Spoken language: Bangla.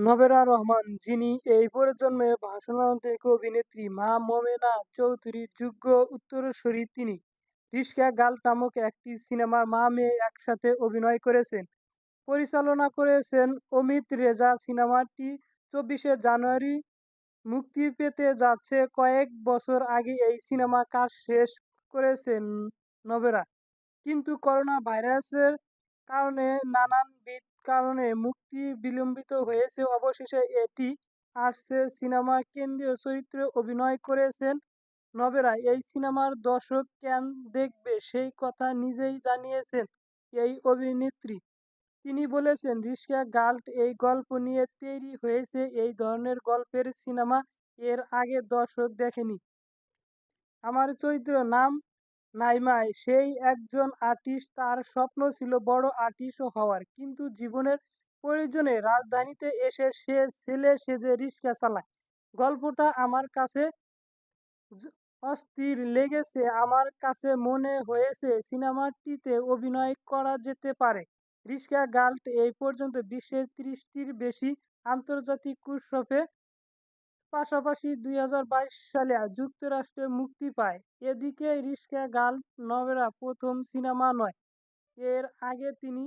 নবেরা রহমান, যিনি এই প্রজন্মে ভাষণান্তরিক অভিনেত্রী মা মোমেনা চৌধুরীর যোগ্য উত্তরসূরি তিনি "রিস্কা গাল নামক একটি সিনেমায় মা-মেয়ে একসাথে অভিনয় করেছেন। পরিচালনা করেছেন অমিত রেজা সিনেমাটি চব্বিশে জানুয়ারি মুক্তি পেতে যাচ্ছে কয়েক বছর আগে এই সিনেমা কাজ শেষ করেছেন নবেরা। কিন্তু করোনা ভাইরাসের কারণে নানাবিধ কারণে মুক্তি বিলম্বিত হয়েছে অবশেষে এটি আসছে সিনেমায় কেন্দ্রীয় চরিত্রে অভিনয় করেছেন নবেরা এই সিনেমার দর্শক কেন দেখবে সেই কথা নিজেই জানিয়েছেন এই অভিনেত্রী। তিনি বলেছেন রিস্কা গার্ল এই গল্প নিয়ে তৈরি হয়েছে এই ধরনের গল্পের সিনেমা এর আগে দর্শক দেখেনি। আমার চরিত্র নাম নাইমা সেই একজন আর্টিস্ট, তার স্বপ্ন ছিল বড় আর্টিস্ট হওয়ার। কিন্তু জীবনের প্রয়োজনে রাজধানীতে এসে সে ছেলে সেজে রিক্সা চালায়। গল্পটা আমার কাছে অস্থির লেগেছে আমার কাছে মনে হয়েছে সিনেমাটিতে অভিনয় করা যেতে পারে। রিক্সা গার্ল এই পর্যন্ত বিশ্বের ত্রিশটির বেশি আন্তর্জাতিক উৎসবের পাশাপাশি দুই হাজার বাইশ সালে যুক্তরাষ্ট্রে মুক্তি পায়। এদিকে রিস্কা গার্ল নভেরা প্রথম সিনেমা নয়। এর আগে তিনি